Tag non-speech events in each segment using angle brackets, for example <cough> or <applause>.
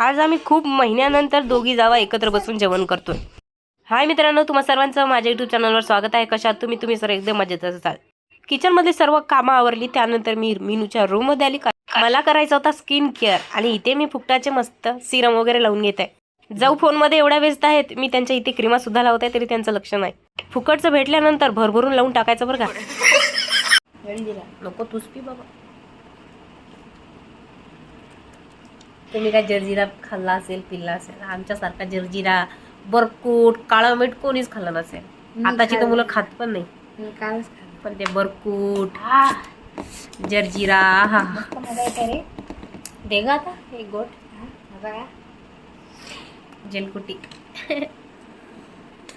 आज आम्ही खूप महिन्यानंतर दोघी जावा एकत्र बसून जेवण करतोय. हाय मित्रांनो तुम्हा सर्वांचं माझ्या युट्यूब चॅनलवर स्वागत आहे. कशात तुम्ही? तुम्ही सर एकदम मजेत असाल. किचनमधली सर्व कामं आवरली. त्यानंतर मी मीनूच्या रूममध्ये आली. मला करायचा होता स्किन केअर आणि इथे मी फुकटाचे मस्त सिरम वगैरे लावून घेत. आहे जाऊ फोनमध्ये एवढ्या व्यस्त आहेत. मी त्यांच्या इथे क्रीमा सुद्धा लावत आहे तरी त्यांचं लक्ष नाही. फुकटचं भेटल्यानंतर भरभरून लावून टाकायचं बरं का? नको तूच पी बाबा. तुम्ही काय जर्जिरा खाल्ला असेल पिल्ला असेल आमच्यासारखा जर्जिरा बरकूट काळं मीठ कोणीच खाल्लं नसेल. आताची तर मुलं खात पण नाही. पण ते बरकूट जर्जिरा हा. दे ग आता एक गोट. जलकुटी.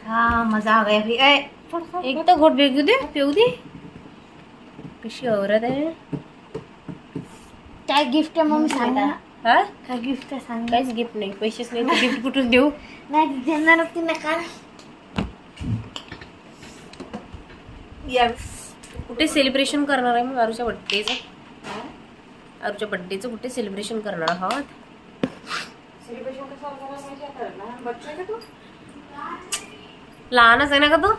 हा मजा आ गया भी ए एक तर घोट दे पिऊ दे. कशी औरत आहे. काय गिफ्ट आहे मम्मी सांग हा? काय गिफ्ट सांग. काहीच गिफ्ट नाही. पैसेच नाही. गिफ्ट कुठून देऊ? नाही ती देणार होती ना काल. कुठे सेलिब्रेशन करणार आहे मग? आरूच्या बड्डेचं आरूच्या बड्डेचं कुठे सेलिब्रेशन करणार आहात? लहानच आहे ना का तो?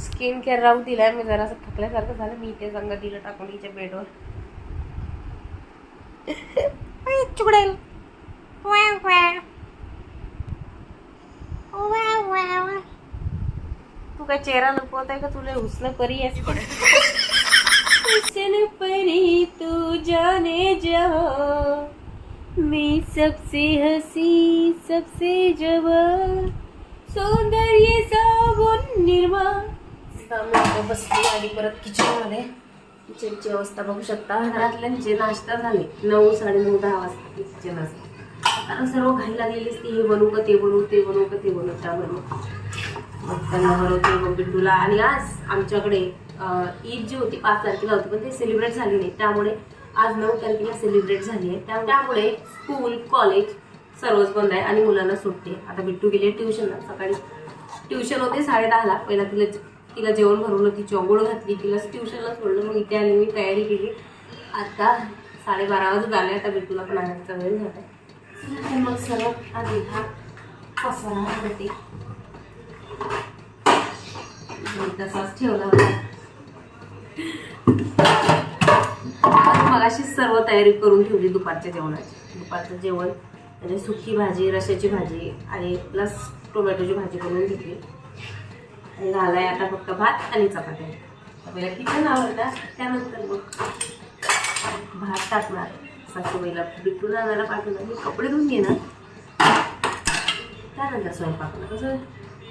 स्किन केअर राहू दिलाय. मी जरासं थकल्यासारखं झालं. मी इथे संग दिलं टाकून हिच्या बेडवर <laughs> चुडेल तू काय चेहरा लपवत आहे का तुला हुसलं परी हुसन परी तू जाने जा मैं सबसे हसी सबसे जवान. सौंदर्य साबुन निर्मा बसली आणि परत किचनमध्ये किचनची अवस्था बघू शकता. घरातल्यांचे नाश्ता झाले नऊ साडे नऊ दहा वाजता किचन असते. आता सर्व घाईला गेली असती हे बनवू का ते बनवू ते बनवू का ते बनवू त्या बनवू. मग त्यांना बनवते मग बिट्टूला आणि आज आमच्याकडे ईद जी होती पाच तारखेला होती पण ते सेलिब्रेट झाली नाही. त्यामुळे आज नऊ तारखेला सेलिब्रेट झाली आहे. त्यामुळे स्कूल कॉलेज सर्वच बंद आहे आणि मुलांना सुटते आता बिट्टू गेले ट्युशनला. सकाळी ट्युशन होते साडे दहाला पहिला तिला तिला जेवण भरवलं तिची अंघोळ घातली तिला ट्युशनला सोडलं मग इथे आली मी तयारी केली. आता साडेबारा वाजत आले आता बिलकुल पण आणायचा वेळ झाला आहे. मग सर्व आधी हा पसारा मी तसाच ठेवला होता. आज अशी सर्व तयारी करून ठेवली दुपारच्या जेवणाची. दुपारचं जेवण म्हणजे सुकी भाजी रशाची भाजी आणि प्लस टोमॅटोची भाजी करून घेतली. झालाय आता फक्त भात आणि चपात्या पहिला किचन आवडला त्यानंतर मग भात टाकणार. सासूबाईला बिटून आणायला पाठवणार. मी कपडे धुवून घेणार. त्यानंतर स्वयंपाकला कसं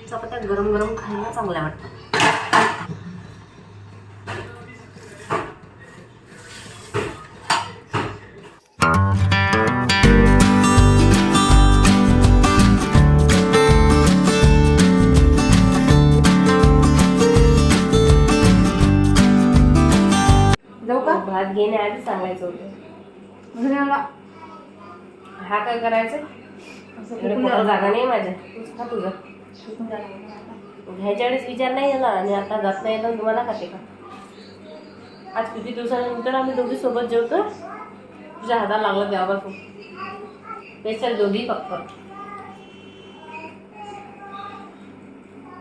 चपात्या गरम गरम खायला चांगल्या वाटतात. घेण्याआधी सांगायचं होतं. घरी आला हा काय करायचं? एवढे जाऊ? जागा नाही माझ्या. तूच खा तुझं? घ्यायच्या वेळेस विचार नाही झाला आणि आता जात नाही येतं तुम्हाला खाते का? आज किती दिवसानंतर आम्ही दोघी सोबत जेवतो? तुझ्या हाताला लागलं तेव्हापासून. स्पेशल दोघी फक्त.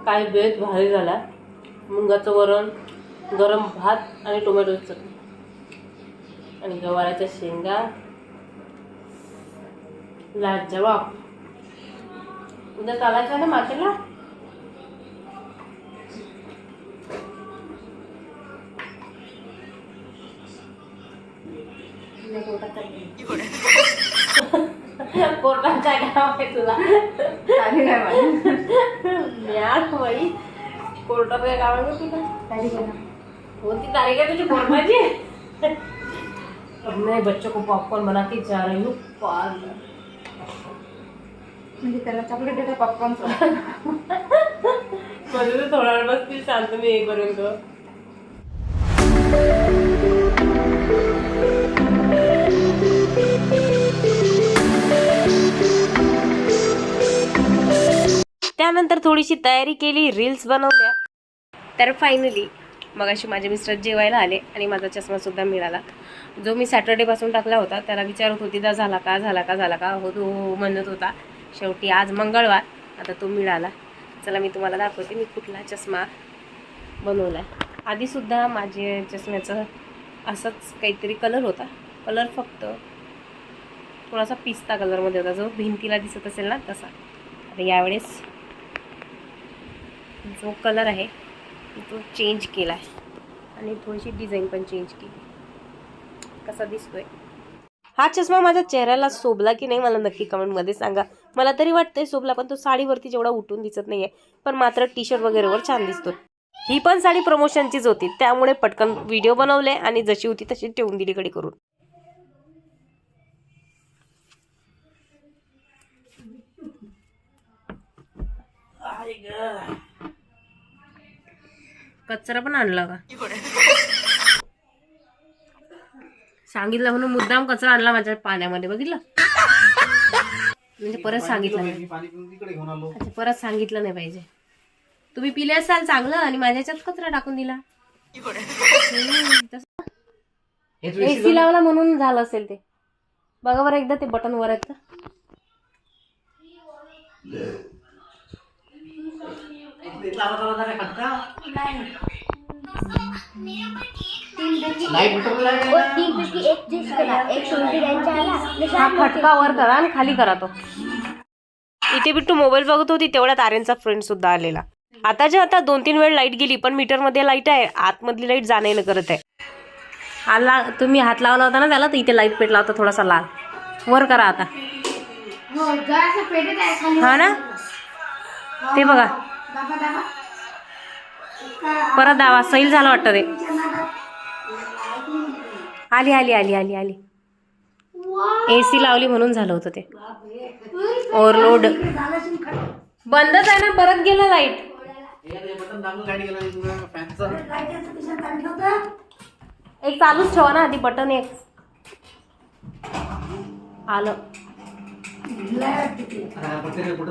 काय बेत भारी झाला मुंगाचं वरण गरम भात आणि टोमॅटोची चटणी. आणि गवाराच्या शेंगा. लाजवाब उद्या चालायचं ना मार्केटला? चालली. पोटाच्या गाव आहे तुला? आहे बाई. कोर्टात काय गाव आहे का तुला? आहे. होती तारीख है तुझी? कोर्टाची अब मैं बच्चों को पॉपकॉर्न बना के जा रही हूँ। पार्लर म्हणजे त्याला चॉकलेट देतो पॉपकॉर्नमध्ये तर थोडा वेळ बसतील शांत मी येईपर्यंत त्यानंतर थोडीशी तयारी केली रील्स बनवल्या. तर फायनली मगाशी माझे मिस्टर जेवायला आले आणि माझा चष्मासुद्धा मिळाला. जो मी सॅटर्डेपासून टाकला होता त्याला विचारत होती दा झाला का? झाला का? झाला का? हो तो हो म्हणत होता. शेवटी आज मंगळवार आता तो मिळाला. चला मी तुम्हाला दाखवते मी कुठला चष्मा बनवला आहे आधीसुद्धा माझे चष्म्याचं असंच काहीतरी कलर होता. कलर फक्त थोडासा पिस्ता कलरमध्ये होता. जो भिंतीला दिसत असेल ना तसा. आता यावेळेस जो कलर आहे तो चेंज केला आहे आणि थोडीशी डिझाईन पण चेंज केली. कसा दिसतोय? हा चष्मा माझ्या चेहऱ्याला शोभला की नाही मला नक्की कमेंटमध्ये सांगा. मला तरी वाटतंय शोभला पण तो साडीवरती जेवढा उठून दिसत नाहीये पण मात्र टी शर्ट वगैरेवर छान दिसतो ही पण साडी प्रमोशनचीच होती. त्यामुळे पटकन व्हिडिओ बनवले आणि जशी होती तशी ठेवून दिली कडे करून कचरा पण आणला का? सांगितलं म्हणून मुद्दाम कचरा आणला माझ्या पाण्यामध्ये बघितलं? म्हणजे परत सांगितलं नाही. पाणी पिऊन तिकडे घेऊन आलो. अच्छा परत सांगितलं नाही पाहिजे. तुम्ही पिले असाल चांगलं आणि माझ्या ह्याच्यात कचरा टाकून दिला. एसी लावला म्हणून झालं असेल ते. बघा बरं एकदा ते बटन वर आहेत लाइट हा फटका वर करा आणि खाली करा तो. इथे बिट्टू मोबाईल बघत होती तेवढ्यात आर्यनचा फ्रेंड सुद्धा आलेला. आता जे आता दोन तीन वेळ लाइट गेली पण मीटरमध्ये लाइट आहे. आतमधली लाइट जाणं करत आहे. आला तुम्ही हात लावला होता ना त्याला तर इथे लाइट पेटला होता थोडासा लाल. वर करा आता. हा ना? ते बघा. परत दावा सैल झालं वाटतं ते. आली आली आली आली आली. एसी लावली म्हणून झालं होतं ते. ओव्हरलोड बंदच आहे ना परत गेलं लाइट एक चालूच ठेवा ना आधी बटन एक. आलं.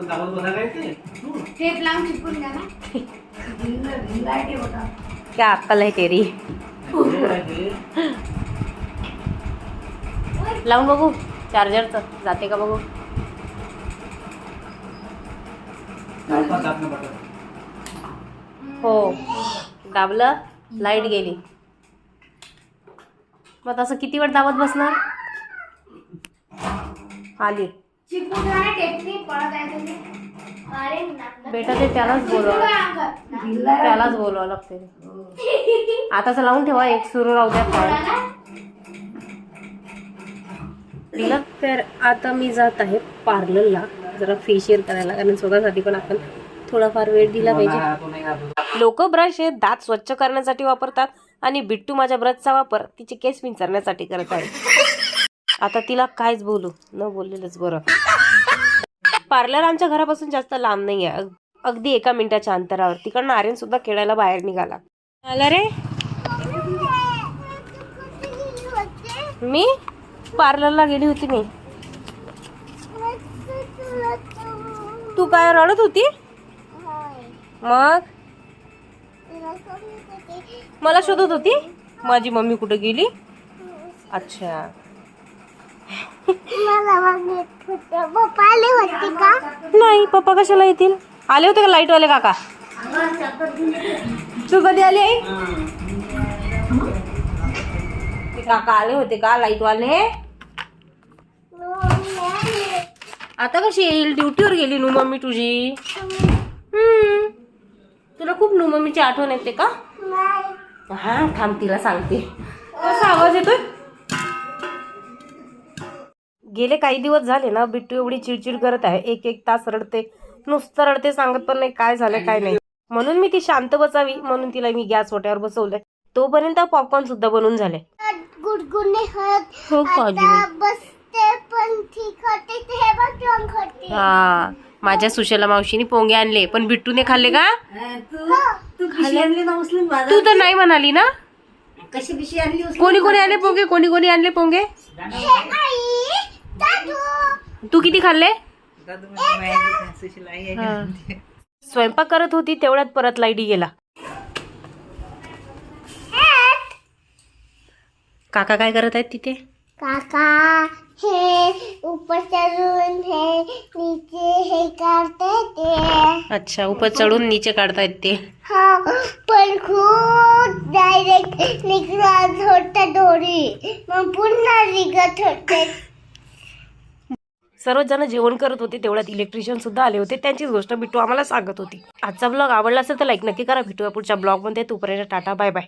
दाबून क्या अक्कल आहे तेरी? लावून बघू चार्जरचं जाते का बघू? हो. दाबलं लाइट गेली. मग तसं किती वेळ दाबत बसणार? आली. बेटा ते त्यालाच बोलवा. त्यालाच बोलवा लागते आताच लावून ठेवा एक सुरू राहू द्या तर आता मी जात आहे पार्लरला. जरा फेशियल करायला कारण स्वतःसाठी पण आपण थोडाफार वेळ दिला पाहिजे. लोक ब्रश हे दात स्वच्छ करण्यासाठी वापरतात आणि बिट्टू माझ्या ब्रशचा वापर तिचे केस विंचरण्यासाठी करत आहे आता तिला कायच बोलू न बोललेलंच बरं. पार्लर आमच्या घरापासून जास्त लांब नाही आहे अगदी एका मिनिटाच्या अंतरावर. तिकडनं आर्यन सुद्धा खेळायला बाहेर निघाला. आला रे. मी? पार्लरला गेली होती मी. तू काय रडत होती? मग? मला शोधत होती? माझी मम्मी कुठे गेली? अच्छा. नाही पप्पा कशाला येतील? आले होते का लाईटवाले काका? तू कधी आली आई? ते काका आले होते का लाईटवाले? आता कशी येईल? ड्युटीवर गेली नू मम्मी तुझी? हम्म. तुला खूप नू मम्मीची आठवण येते का? हा थांब तिला सांगते. कसा आवाज येतोय? गेले काही दिवस झाले ना बिट्टू एवढी चिडचिड करत आहे. एक एक तास रडते. नुसतं रडते सांगत पण नाही काय झालं काय नाही. म्हणून मी ती शांत बसावी म्हणून तिला मी गॅस ओट्यावर बसवलंय. तोपर्यंत पॉपकॉर्न सुद्धा बनून झाले. हो काळजी आता बसते पण ठीक होते. ते बघ रंग होते. हा माझ्या सुशला मावशीने पोंगे आणले पण बिट्टूने खाल्ले का? तू तर नाही म्हणाली ना? कशी बिशी आणली कोणी कोणी आणले पोंगे? कोणी कोणी आणले पोंगे? हे तू किती खाल्ले? स्वयंपाक करत होती तेवढ्यात परत लाईटी गेला. काका काय करत आहेत तिथे? काका हे ऊपर चढून हे नीचे हे काढते ते अच्छा ऊपर चढून नीचे काढतायत ते. हा पण खूप डायरेक्ट निघत होता दोरी. मग पुन्हा निघत होते. सर्वच जण जेवण करत होते तेवढ्यात इलेक्ट्रिशियन सुद्धा आले होते. त्यांचीच गोष्ट बिट्टू आम्हाला सांगत होती. आजचा ब्लॉग आवडला असेल तर लाईक नक्की करा. भेटूया पुढच्या ब्लॉगमध्ये तोपर्यंत टाटा बाय बाय